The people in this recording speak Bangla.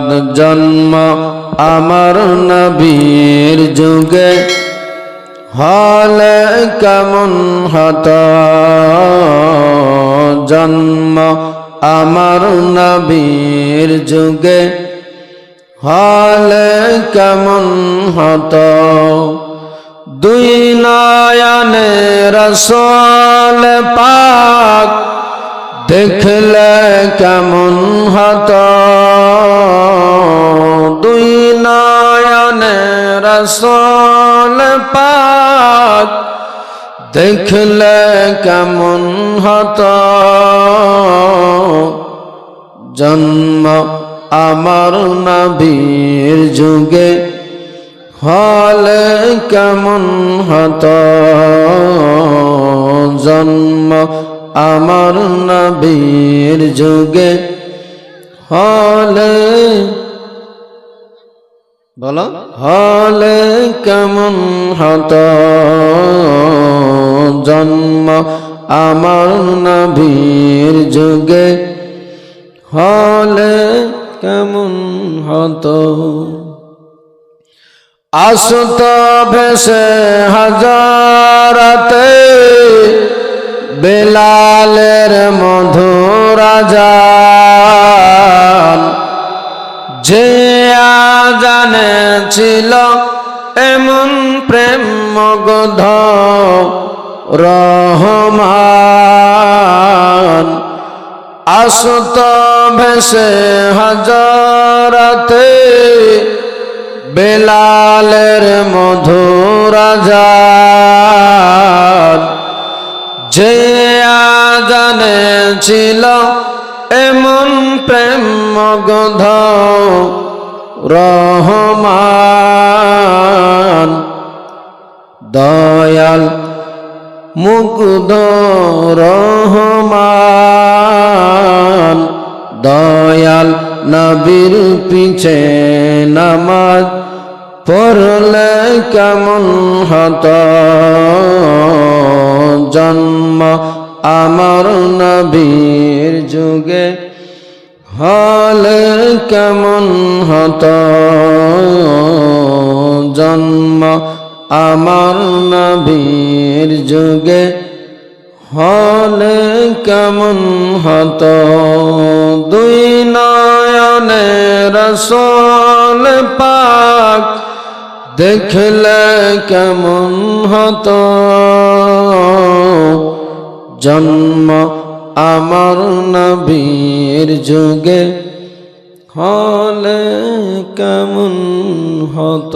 মোহাম্মদ জন্ম আমার নবীর যুগে। হলে কেমন হত? জন্ম আমার নবীর যুগে। হলে কেমন হত? দুই নয়নে রসল পাক দেখলে কেমন হত? রসল পাক, দেখলে কেমন হত? জন্ম আমার নবীর যুগে হলে কেমন হত? জন্ম আমার নবীর যুগে হলে বলো। হলে কেমন হত? জন্ম আমার নবীর যুগে। হলে কেমন হতো? আসত ভেসে হাজারাতে বেলালের মধুরাজান ছিল এমন প্রেম মগধ রহমান। আসত ভেসে হাজারাতে বেলালের মধুরাজান যে আজানে ছিল এমন প্রেম মগধ রহমান, দয়াল, মুগ্ধ রহমান, দয়াল নবীর পিছে নামাজ পড়লে কেমন হত? জন্ম আমার নবীর যুগে হলে কেমন হত? জন্ম আমার নবীর যুগে হলে কেমন হত? দুই নয়নে রসল পাক দেখলে কেমন হত? জন্ম আমার নবীর যুগে হলে কেমন হত?